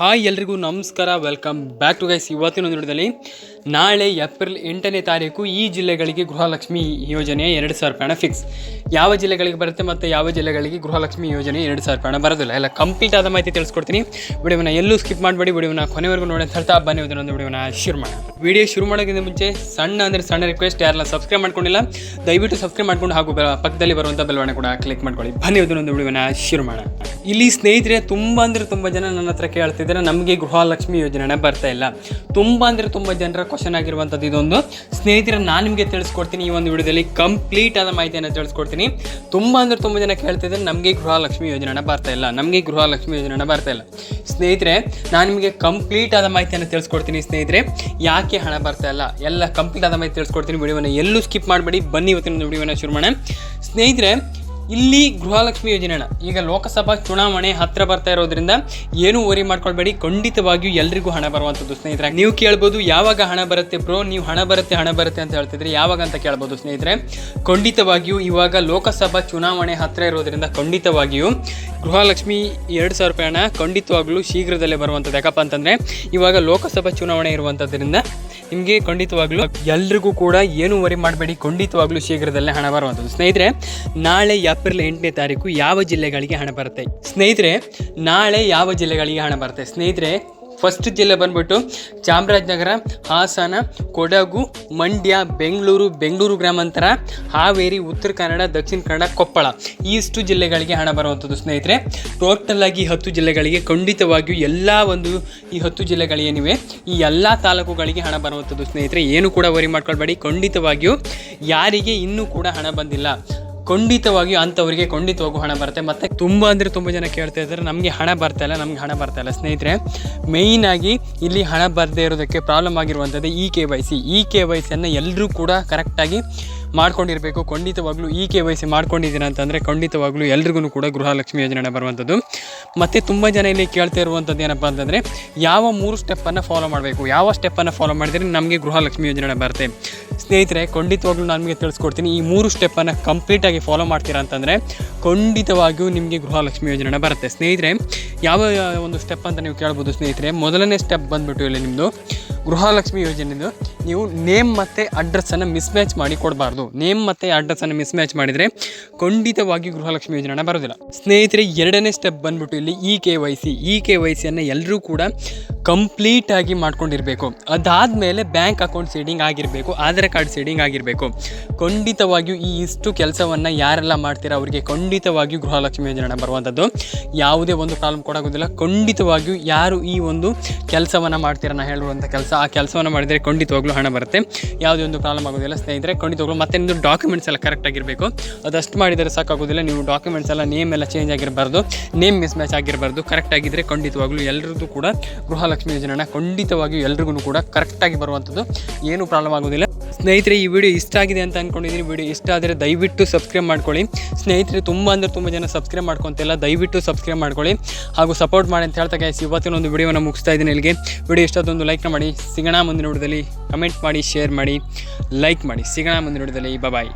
Hi ಎಲ್ರಿಗೂ ನಮಸ್ಕಾರ welcome back to guys ಇವತ್ತಿನ ಒಂದು ವಿಡಿಯೋದಲ್ಲಿ ನಾಳೆ ಏಪ್ರಿಲ್ ಎಂಟನೇ ತಾರೀಕು ಈ ಜಿಲ್ಲೆಗಳಿಗೆ ಗೃಹಲಕ್ಷ್ಮಿ ಯೋಜನೆ ಎರಡು ಸಾವಿರ ರೂಪಾಯಿ ಫಿಕ್ಸ್ ಯಾವ ಜಿಲ್ಲೆಗಳಿಗೆ ಬರುತ್ತೆ ಮತ್ತು ಯಾವ ಜಿಲ್ಲೆಗಳಿಗೆ ಗೃಹಲಕ್ಷ್ಮಿ ಯೋಜನೆ ಎರಡು ಸಾವಿರ ರೂಪಾಯಿ ಬರೋದಿಲ್ಲ. ಎಲ್ಲ ಕಂಪ್ಲೀಟ್ ಆದ ಮಾಹಿತಿ ತಿಳಿಸ್ಕೊಡ್ತೀನಿ. ವಿಡಿಯೋನ ಎಲ್ಲೂ ಸ್ಕಿಪ್ ಮಾಡಬೇಡಿ. ವಿಡಿಯೋನ ಕೊನೆವರೆಗೂ ನೋಡಿ ಅಂತ ಹೇಳ್ತಾ ಬನ್ನಿ. ಒಂದು ವಿಡಿಯೋನ ಶುರು ಮಾಡೋಣ. ವಿಡಿಯೋ ಶುರು ಮಾಡೋಕ್ಕಿಂತ ಮುಂಚೆ ಸಣ್ಣ ಅಂದರೆ ಸಣ್ಣ ರಿಕ್ವೆಸ್ಟ್ ಯಾರೆಲ್ಲ ಸಬ್ಸ್ಕ್ರೈಬ್ ಮಾಡ್ಕೊಂಡಿಲ್ಲ, ದಯವಿಟ್ಟು ಸಬ್ಸ್ಕ್ರೈಬ್ ಮಾಡ್ಕೊಂಡು ಹಾಗೂ ಪಕ್ಕದಲ್ಲಿ ಬರುವಂಥ ಬೆಲ್ವನ್ನ ಕೂಡ ಕ್ಲಿಕ್ ಮಾಡ್ಕೊಳ್ಳಿ. ಬನ್ನಿ ಒಂದು ವಿಡಿಯೋನ ಶುರು ಮಾಡೋಣ. ಇಲ್ಲಿ ಸ್ನೇಹಿತರೆ, ತುಂಬ ಅಂದರೆ ತುಂಬ ಜನ ನನ್ನ ಹತ್ರ ಕೇಳ್ತಿದ್ದಾರೆ ನಮಗೆ ಗೃಹಲಕ್ಷ್ಮಿ ಯೋಜನೆ ಬರ್ತಾ ಇಲ್ಲ. ತುಂಬ ಅಂದರೆ ತುಂಬ ಜನರ ಕ್ವಶನ್ ಆಗಿರುವಂಥದ್ದು ಇದೊಂದು. ಸ್ನೇಹಿತರೆ, ನಾನು ನಿಮಗೆ ತಿಳಿಸ್ಕೊಡ್ತೀನಿ ಈ ಒಂದು ವಿಡಿಯೋದಲ್ಲಿ. ಕಂಪ್ಲೀಟ್ ಆದ ಮಾಹಿತಿಯನ್ನು ತಿಳಿಸ್ಕೊಡ್ತೀನಿ. ತುಂಬ ಅಂದರೆ ತುಂಬ ಜನ ಕೇಳ್ತಿದ್ದಾರೆ, ನಮಗೆ ಗೃಹಲಕ್ಷ್ಮಿ ಯೋಜನೆ ಬರ್ತಾ ಇಲ್ಲ. ನಮಗೆ ಗೃಹಲಕ್ಷ್ಮಿ ಯೋಜನೆ ಬರ್ತಾ ಇಲ್ಲ. ಸ್ನೇಹಿತರೆ, ನಾನು ನಿಮಗೆ ಕಂಪ್ಲೀಟ್ ಆದ ಮಾಹಿತಿಯನ್ನು ತಿಳಿಸ್ಕೊಡ್ತೀನಿ ಸ್ನೇಹಿತರೆ. ಯಾಕೆ ಹಣ ಬರ್ತಾ ಇಲ್ಲ? ಎಲ್ಲ ಕಂಪ್ಲೀಟ್ ಆದ ಮಾಹಿತಿ ತಿಳಿಸ್ಕೊಡ್ತೀನಿ. ವಿಡಿಯೋನ ಎಲ್ಲೂ ಸ್ಕಿಪ್ ಮಾಡಬೇಡಿ. ಬನ್ನಿ ಇವತ್ತಿನ ವಿಡಿಯೋನ ಶುರು ಮಾಡೋಣ. ಸ್ನೇಹಿತರೆ ಇಲ್ಲಿ ಗೃಹಲಕ್ಷ್ಮಿ ಯೋಜನೆ ಹಣ ಈಗ ಲೋಕಸಭಾ ಚುನಾವಣೆ ಹತ್ತಿರ ಬರ್ತಾ ಇರೋದ್ರಿಂದ ಏನು ವರಿ ಮಾಡ್ಕೊಳ್ಬೇಡಿ. ಖಂಡಿತವಾಗಿಯೂ ಎಲ್ರಿಗೂ ಹಣ ಬರುವಂಥದ್ದು ಸ್ನೇಹಿತರೆ. ನೀವು ಕೇಳ್ಬೋದು ಯಾವಾಗ ಹಣ ಬರುತ್ತೆ ಬ್ರೋ, ನೀವು ಹಣ ಬರುತ್ತೆ ಹಣ ಬರುತ್ತೆ ಅಂತ ಹೇಳ್ತಿದ್ರೆ ಯಾವಾಗ ಅಂತ ಕೇಳ್ಬೋದು ಸ್ನೇಹಿತರೆ. ಖಂಡಿತವಾಗಿಯೂ ಇವಾಗ ಲೋಕಸಭಾ ಚುನಾವಣೆ ಹತ್ತಿರ ಇರೋದ್ರಿಂದ ಖಂಡಿತವಾಗಿಯೂ ಗೃಹಲಕ್ಷ್ಮಿ ಎರಡು ಸಾವಿರ ರೂಪಾಯಿ ಹಣ ಖಂಡಿತವಾಗ್ಲೂ ಶೀಘ್ರದಲ್ಲೇ ಬರುವಂಥದ್ದು. ಯಾಕಪ್ಪ ಅಂತಂದರೆ ಇವಾಗ ಲೋಕಸಭಾ ಚುನಾವಣೆ ಇರುವಂಥದ್ರಿಂದ ನಿಮಗೆ ಖಂಡಿತವಾಗ್ಲೂ ಎಲ್ರಿಗೂ ಕೂಡ ಏನು ವರಿ ಮಾಡಬೇಡಿ, ಖಂಡಿತವಾಗ್ಲೂ ಶೀಘ್ರದಲ್ಲೇ ಹಣ ಬರುವಂಥದ್ದು. ಸ್ನೇಹಿತರೆ, ನಾಳೆ ಏಪ್ರಿಲ್ ಎಂಟನೇ ತಾರೀಕು ಯಾವ ಜಿಲ್ಲೆಗಳಿಗೆ ಹಣ ಬರುತ್ತೆ? ಸ್ನೇಹಿತರೆ, ನಾಳೆ ಯಾವ ಜಿಲ್ಲೆಗಳಿಗೆ ಹಣ ಬರುತ್ತೆ? ಸ್ನೇಹಿತರೆ ಫಸ್ಟ್ ಜಿಲ್ಲೆ ಬಂದ್ಬಿಟ್ಟು ಚಾಮರಾಜನಗರ, ಹಾಸನ, ಕೊಡಗು, ಮಂಡ್ಯ, ಬೆಂಗಳೂರು ಬೆಂಗಳೂರು ಗ್ರಾಮಾಂತರ, ಹಾವೇರಿ, ಉತ್ತರ ಕನ್ನಡ, ದಕ್ಷಿಣ ಕನ್ನಡ, ಕೊಪ್ಪಳ. ಇಷ್ಟು ಜಿಲ್ಲೆಗಳಿಗೆ ಹಣ ಬರುವಂಥದ್ದು ಸ್ನೇಹಿತರೆ. ಟೋಟಲ್ ಆಗಿ ಹತ್ತು ಜಿಲ್ಲೆಗಳಿಗೆ ಖಂಡಿತವಾಗಿಯೂ ಎಲ್ಲ ಒಂದು ಈ ಹತ್ತು ಜಿಲ್ಲೆಗಳೇನಿವೆ ಈ ಎಲ್ಲ ತಾಲೂಕುಗಳಿಗೆ ಹಣ ಬರುವಂಥದ್ದು ಸ್ನೇಹಿತರೆ. ಏನು ಕೂಡ ವರಿ ಮಾಡ್ಕೊಳ್ಬೇಡಿ. ಖಂಡಿತವಾಗಿಯೂ ಯಾರಿಗೆ ಇನ್ನೂ ಕೂಡ ಹಣ ಬಂದಿಲ್ಲ. ಖಂಡಿತವಾಗಿಯೂ ಅಂಥವರಿಗೆ ಖಂಡಿತವಾಗೂ ಹಣ ಬರುತ್ತೆ. ಮತ್ತು ತುಂಬ ಅಂದರೆ ತುಂಬ ಜನ ಕೇಳ್ತಾ ಇದ್ದಾರೆ, ನಮಗೆ ಹಣ ಬರ್ತಾ ಇಲ್ಲ, ನಮ್ಗೆ ಹಣ ಬರ್ತಾ ಇಲ್ಲ. ಸ್ನೇಹಿತರೆ ಮೇಯ್ನಾಗಿ ಇಲ್ಲಿ ಹಣ ಬರದೇ ಇರೋದಕ್ಕೆ ಪ್ರಾಬ್ಲಮ್ ಆಗಿರುವಂಥದ್ದು E K Y C E K Y ಸಿಯನ್ನು ಎಲ್ಲರೂ ಕೂಡ ಕರೆಕ್ಟಾಗಿ ಮಾಡ್ಕೊಂಡಿರಬೇಕು. ಖಂಡಿತವಾಗ್ಲೂ ಈ ಕೆ ವೈ ಸಿ ಮಾಡ್ಕೊಂಡಿದ್ದೀರಾ ಅಂತಂದರೆ ಖಂಡಿತವಾಗ್ಲೂ ಎಲ್ರಿಗೂ ಕೂಡ ಗೃಹಲಕ್ಷ್ಮಿ ಯೋಜನೆ ಬರುವಂಥದ್ದು. ಮತ್ತು ತುಂಬ ಜನ ಇಲ್ಲಿ ಕೇಳ್ತಾ ಇರುವಂಥದ್ದು ಏನಪ್ಪ ಅಂತಂದರೆ, ಯಾವ ಮೂರು ಸ್ಟೆಪ್ಪನ್ನು ಫಾಲೋ ಮಾಡಬೇಕು? ಯಾವ ಸ್ಟೆಪ್ಪನ್ನು ಫಾಲೋ ಮಾಡಿದರೆ ನಮಗೆ ಗೃಹಲಕ್ಷ್ಮಿ ಯೋಜನೆ ಬರುತ್ತೆ. ಸ್ನೇಹಿತರೆ, ಖಂಡಿತವಾಗ್ಲೂ ನಾನು ನಿಮಗೆ ತಿಳಿಸ್ಕೊಡ್ತೀನಿ, ಈ ಮೂರು ಸ್ಟೆಪ್ಪನ್ನು ಕಂಪ್ಲೀಟಾಗಿ ಫಾಲೋ ಮಾಡ್ತೀರಾ ಅಂತಂದರೆ ಖಂಡಿತವಾಗಿಯೂ ನಿಮಗೆ ಗೃಹಲಕ್ಷ್ಮಿ ಯೋಜನೆ ಬರುತ್ತೆ. ಸ್ನೇಹಿತರೆ, ಯಾವ ಒಂದು ಸ್ಟೆಪ್ ಅಂತ ನೀವು ಕೇಳ್ಬೋದು ಸ್ನೇಹಿತರೆ, ಮೊದಲನೇ ಸ್ಟೆಪ್ ಬಂದುಬಿಟ್ಟು ಇಲ್ಲಿ ನಿಮ್ಮದು ಗೃಹಲಕ್ಷ್ಮಿ ಯೋಜನೆದು ನೀವು ನೇಮ್ ಮತ್ತು ಅಡ್ರೆಸ್ಸನ್ನು ಮಿಸ್ಮ್ಯಾಚ್ ಮಾಡಿ ಕೊಡಬಾರ್ದು. ನೇಮ್ ಮತ್ತು ಅಡ್ರೆಸ್ಸನ್ನು ಮಿಸ್ಮ್ಯಾಚ್ ಮಾಡಿದರೆ ಖಂಡಿತವಾಗಿ ಗೃಹಲಕ್ಷ್ಮಿ ಯೋಜನೆ ಬರೋದಿಲ್ಲ. ಸ್ನೇಹಿತರೆ, ಎರಡನೇ ಸ್ಟೆಪ್ ಬಂದ್ಬಿಟ್ಟು ಇಲ್ಲಿ E K Y C E K Y ಸಿಯನ್ನು ಎಲ್ಲರೂ ಕೂಡ ಕಂಪ್ಲೀಟಾಗಿ ಮಾಡ್ಕೊಂಡಿರಬೇಕು. ಅದಾದಮೇಲೆ ಬ್ಯಾಂಕ್ ಅಕೌಂಟ್ ಸೀಡಿಂಗ್ ಆಗಿರಬೇಕು, ಆಧಾರ್ ಕಾರ್ಡ್ ಸೀಡಿಂಗ್ ಆಗಿರಬೇಕು. ಖಂಡಿತವಾಗಿಯೂ ಈ ಇಷ್ಟು ಕೆಲಸವನ್ನು ಯಾರೆಲ್ಲ ಮಾಡ್ತೀರಾ ಅವರಿಗೆ ಖಂಡಿತವಾಗಿಯೂ ಗೃಹಲಕ್ಷ್ಮಿ ಯೋಜನೆ ಬರುವಂಥದ್ದು ಯಾವುದೇ ಒಂದು ಪ್ರಾಬ್ಲಮ್ ಕೊಡೋಗೋದಿಲ್ಲ ಖಂಡಿತವಾಗಿಯೂ ಯಾರು ಈ ಒಂದು ಕೆಲಸವನ್ನು ಮಾಡ್ತೀರಾ ನಾ ಹೇಳುವಂಥ ಕೆಲಸ, ಆ ಕೆಲಸವನ್ನು ಮಾಡಿದರೆ ಖಂಡಿತವಾಗ್ಲೂ ಹಣ ಬರುತ್ತೆ. ಯಾವುದೇ ಒಂದು ಪ್ರಾಬ್ಲಮ್ ಆಗೋದಿಲ್ಲ ಸ್ನೇಹಿತರೆ, ಖಂಡಿತವಾಗ್ಲೂ ಮತ್ತೆ ನಿಮ್ಮದು ಡಾಕ್ಯುಮೆಂಟ್ಸ್ ಎಲ್ಲ ಕರೆಕ್ಟ್ ಆಗಿರಬೇಕು. ಅದಷ್ಟು ಮಾಡಿದರೆ ಸಾಕಾಗೋದಿಲ್ಲ. ನೀವು ಡಾಕ್ಯುಮೆಂಟ್ಸ್ ಎಲ್ಲ ನೇಮ್ ಎಲ್ಲ ಚೇಂಜ್ ಆಗಿರಬಾರ್ದು. ನೇಮ್ ಮಿಸ್ ಮ್ಯಾಚ್ ಆಗಿರಬಾರ್ದು. ಕರೆಕ್ಟ್ ಆಗಿದ್ದರೆ ಖಂಡಿತವಾಗ್ಲೂ ಎಲ್ಲರದ್ದು ಕೂಡ ಗೃಹಲಕ್ಷ್ಮಿ ಯೋಜನೆನ ಖಂಡಿತವಾಗಿಯೂ ಎಲ್ರಿಗೂ ಕೂಡ ಕರೆಕ್ಟಾಗಿ ಬರುವಂಥದ್ದು ಏನೂ ಪ್ರಾಬ್ಲಮ್ ಆಗೋದಿಲ್ಲ. ಸ್ನೇಹಿತರೆ, ಈ ವಿಡಿಯೋ ಇಷ್ಟ ಆಗಿದೆ ಅಂತ ಅಂದ್ಕೊಂಡಿದ್ದೀನಿ ವಿಡಿಯೋ ಇಷ್ಟ ಆದರೆ ದಯವಿಟ್ಟು ಸಬ್ಸ್ಕ್ರೈಬ್ ಮಾಡ್ಕೊಳ್ಳಿ. ಸ್ನೇಹಿತರೆ, ತುಂಬ ಅಂದರೆ ತುಂಬ ಜನ ಸಬ್ಸ್ಕ್ರೈಬ್ ಮಾಡ್ಕೊತಿಲ್ಲ. ದಯವಿಟ್ಟು ಸಬ್ಸ್ಕ್ರೈಬ್ ಮಾಡ್ಕೊಳ್ಳಿ. ಹಾಗೂ ಸಪೋರ್ಟ್ ಮಾಡಿ ಅಂತ ಹೇಳ್ತಾ ಗೈಸ್ ಇವತ್ತಿನ ಒಂದು ವಿಡಿಯೋನ ಮುಗಿಸ್ತಾ ಇದ್ದೀನಿ ಇಲ್ಲಿಗೆ. ವಿಡಿಯೋ ಇಷ್ಟೊಂದು ಲೈಕ್ನ ಮಾಡಿ. ಸಿಗೋಣ ಮುಂದಿನ ವಿಡಿಯೋದಲ್ಲಿ ಕಮೆಂಟ್ ಮಾಡಿ ಶೇರ್ ಮಾಡಿ ಲೈಕ್ ಮಾಡಿ. ಸಿಗೋಣ ಮುಂದಿನ ವಿಡಿಯೋದಲ್ಲಿ ಬಾಯ್